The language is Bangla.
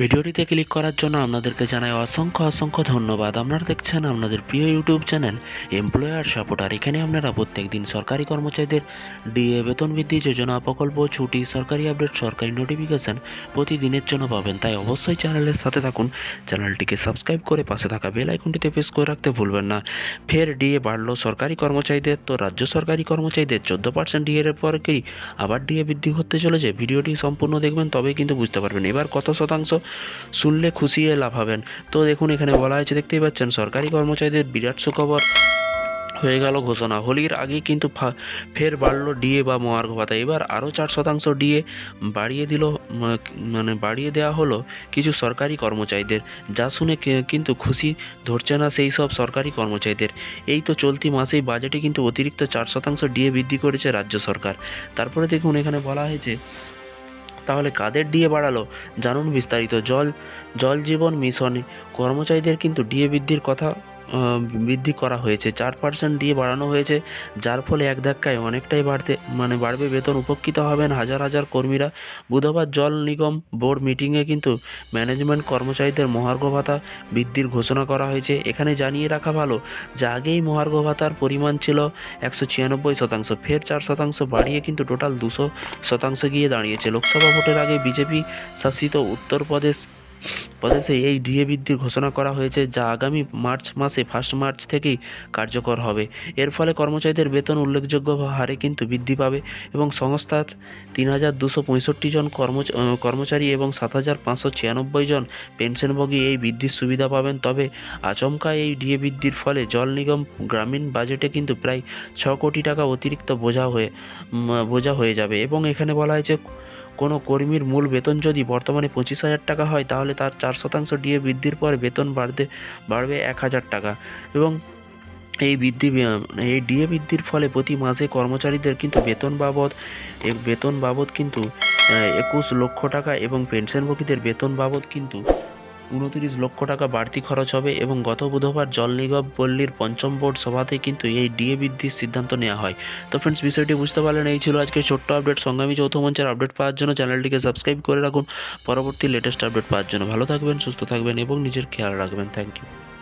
ভিডিওটিতে ক্লিক করার জন্য আপনাদেরকে জানাই অসংখ্য অসংখ্য ধন্যবাদ। আপনারা দেখছেন আপনাদের প্রিয় ইউটিউব চ্যানেল এমপ্লয়ার সাপোর্টার। এখানে আপনারা প্রত্যেক দিন সরকারি কর্মচারীদের ডিএ বেতন বৃদ্ধি, যোজনা প্রকল্প, ছুটি, সরকারি আপডেট, সরকারি নোটিফিকেশন প্রতিদিনের জন্য পাবেন। তাই অবশ্যই চ্যানেলের সাথে থাকুন। চ্যানেলটিকে সাবস্ক্রাইব করে পাশে থাকা বেল আইকনটিতে প্রেস করে রাখতে ভুলবেন না। ফের ডিএ বাড়লো সরকারি কর্মচারীদের তো রাজ্য সরকারি কর্মচারীদের চোদ্দ পার্সেন্ট ডিএ এর পরেই আবার ডিএ বৃদ্ধি হতে চলেছে। ভিডিওটি সম্পূর্ণ দেখবেন, তবেই কিন্তু বুঝতে পারবেন। এবার কত শতাংশ শুনলে খুশিয়ে লাভ হবেন। তো দেখুন, এখানে বলা হয়েছে, দেখতেই পাচ্ছেন, সরকারি কর্মচারীদের বিরাট সুখবর হয়ে গেল ঘোষণা। হোলির আগে কিন্তু ফের বাড়লো ডিএ বা মহার্ঘ ভাতা। এবার আরও চার শতাংশ ডিএ বাড়িয়ে দিল মানে বাড়িয়ে দেওয়া হলো কিছু সরকারি কর্মচারীদের। যা শুনে কিন্তু খুশি ধরছে না সেই সব সরকারি কর্মচারীদের। এই তো চলতি মাসেই বাজেটে কিন্তু অতিরিক্ত চার শতাংশ ডিএ বৃদ্ধি করেছে রাজ্য সরকার। তারপরে দেখুন, এখানে বলা হয়েছে তাহলে কাদের ডিএ বাড়ালো? জানুন বিস্তারিত। জল জল জীবন মিশনে। কর্মচারীদের কিন্তু ডিএ বৃদ্ধির কথা বৃদ্ধি করা হয়েছে। চার পার্সেন্ট দিয়ে বাড়ানো হয়েছে, যার ফলে এক ধাক্কায় অনেকটাই বাড়তে মানে বাড়বে বেতন। উপকৃত হবেন হাজার হাজার কর্মীরা। বুধবার জল নিগম বোর্ড মিটিংয়ে কিন্তু ম্যানেজমেন্ট কর্মচারীদের মহার্ঘ ভাতা বৃদ্ধির ঘোষণা করা হয়েছে। এখানে জানিয়ে রাখা ভালো, যে আগেই মহার্ঘ ভাতার পরিমাণ ছিল একশো ছিয়ানব্বই শতাংশ, ফের চার শতাংশ বাড়িয়ে কিন্তু টোটাল দুশো শতাংশ গিয়ে দাঁড়িয়েছে। লোকসভা ভোটের আগে বিজেপি শাসিত উত্তরপ্রদেশ প্রদেশে এই ডিএ বৃদ্ধির ঘোষণা করা হয়েছে যা আগামী মার্চ মাসে ফার্স্ট মার্চ থেকেই কার্যকর হবে। এর ফলে কর্মচারীদের বেতন উল্লেখযোগ্য হারে কিন্তু বৃদ্ধি পাবে এবং সংস্থার তিন হাজার দুশো পঁয়ষট্টি জন কর্মচারী এবং সাত হাজার পাঁচশো ছিয়ানব্বই জন পেনশনভোগী এই বৃদ্ধির সুবিধা পাবেন। তবে আচমকা এই ডিএ বৃদ্ধির ফলে জল নিগম গ্রামীণ বাজেটে কিন্তু প্রায় ছ কোটি টাকা অতিরিক্ত বোঝা হয়ে বোঝা হয়ে যাবে। এবং এখানে বলা হয়েছে কোনো কর্মীর মূল বেতন যদি বর্তমানে পঁচিশ হাজার টাকা হয়, তাহলে তার চার শতাংশ ডিএ বৃদ্ধির পর বেতন বাড়তে, বাড়বে এক হাজার টাকা। এবং এই বৃদ্ধি, এই ডিএ বৃদ্ধির ফলে প্রতি মাসে কর্মচারীদের কিন্তু বেতন বাবদ বেতন বাবদ কিন্তু, একুশ লক্ষ টাকা এবং পেনশনভোগীদের বেতন বাবদ কিন্তু উনতিরিশ লক্ষ টাকা বাড়তি খরচ হবে এবং গত বুধবার জল নিগম পল্লীর পঞ্চম বোর্ড সভাতে কিন্তু এই ডিএ বৃদ্ধির সিদ্ধান্ত নেওয়া হয়। তো ফ্রেন্ডস বিষয়টি বুঝতে পারলেন এই ছিল আজকে ছোট্ট আপডেট সংগ্রামী চৌথ মঞ্চের আপডেট পাওয়ার জন্য চ্যানেলটিকে সাবস্ক্রাইব করে রাখুন। পরবর্তী লেটেস্ট আপডেট পাওয়ার জন্য ভালো থাকবেন, সুস্থ থাকবেন এবং নিজের খেয়াল রাখবেন। Thank you